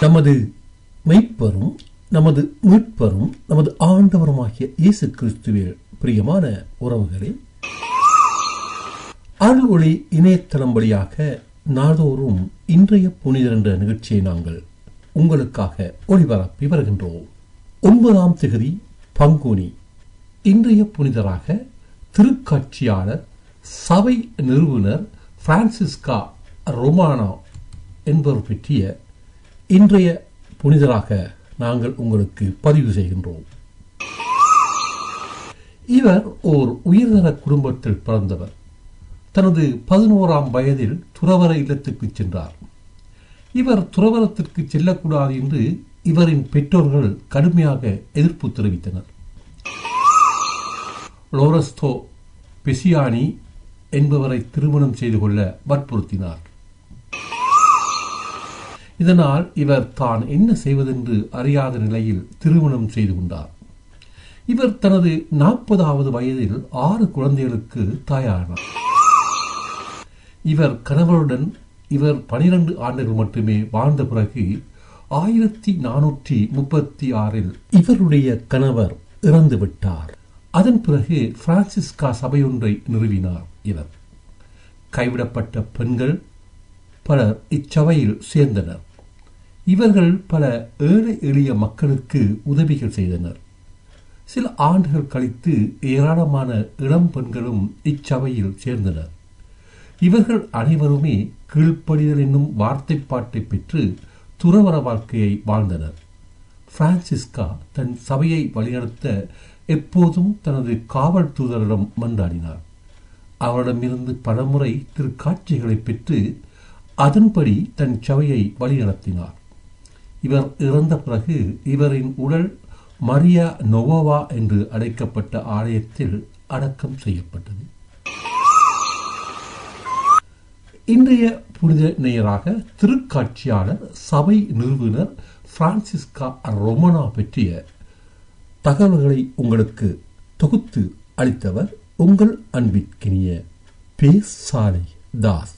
நமது மெய்ப்பரும் நமது மீட்பரும் நமது ஆண்டவருமாகிய இயேசு கிறிஸ்துவில் பிரியமான உறவுகளே அருள் ஒளி இணையதளம் வழியாக நாள்தோறும் இன்றைய புனிதர் என்ற நிகழ்ச்சியை நாங்கள் உங்களுக்காக ஒளிபரப்பி வருகின்றோம். ஒன்பதாம் திகதி பங்குனி. இன்றைய புனிதராக திருக்காட்சியாளர் சபை நிறுவனர் பிரான்சிஸ்கா ரொமானா என்பவர் பற்றிய இன்றைய புனிதராக நாங்கள் உங்களுக்கு பதிவு செய்கின்றோம். இவர் ஓர் உயர்தர குடும்பத்தில் பிறந்தவர். தனது பதினோராம் வயதில் துறவர இல்லத்துக்கு சென்றார். இவர் துறவரத்திற்கு செல்லக்கூடாது என்று இவரின் பெற்றோர்கள் கடுமையாக எதிர்ப்பு தெரிவித்தனர். லோரஸ்தோ பெசியானி என்பவரை திருமணம் செய்து கொள்ள வற்புறுத்தினார். இதனால் இவர் தான் என்ன செய்வதென்று அறியாத நிலையில் திருமணம் செய்து கொண்டார். இவர் தனது நாற்பதாவது வயதில் ஆறு குழந்தைகளுக்கு தாயானார். இவர் கணவருடன் இவர் பனிரெண்டு ஆண்டுகள் மட்டுமே வாழ்ந்த பிறகு ஆயிரத்தி நானூற்றி முப்பத்தி ஆறில் இவருடைய கணவர் இறந்து விட்டார். அதன் பிறகு பிரான்சிஸ்கா சபையொன்றை நிறுவினார் இவர். கைவிடப்பட்ட பெண்கள் பலர் இச்சபையில் சேர்ந்தனர். இவர்கள் பல ஏழை எளிய மக்களுக்கு உதவிகள் செய்தனர். சில ஆண்டுகள் கழித்து ஏராளமான இளம் பெண்களும் இச்சபையில் சேர்ந்தனர். இவர்கள் அனைவருமே கீழ்ப்படிதல் என்னும் வார்த்தைப்பாட்டை பெற்று துறவர வாழ்க்கையை வாழ்ந்தனர். பிரான்சிஸ்கா தன் சபையை வழிநடத்த எப்போதும் தனது காவல் தூதரிடம் மன்றாடினார். அவரிடமிருந்து பலமுறை திருக்காட்சிகளை பெற்று அதன்படி தன் சபையை வழிநடத்தினார். இவர் இறந்த பிறகு இவரின் உடல் மரியா நொவோவா என்று அழைக்கப்பட்ட ஆலயத்தில் அடக்கம் செய்யப்பட்டது. இன்றைய புனித நேயராக திருக்காட்சியாளர் சபை நிறுவனர் பிரான்சிஸ்கா ரொமனா பற்றிய தகவல்களை உங்களுக்கு தொகுத்து அளித்தவர் உங்கள் அன்பிற்கினிய பேசாலை தாஸ்.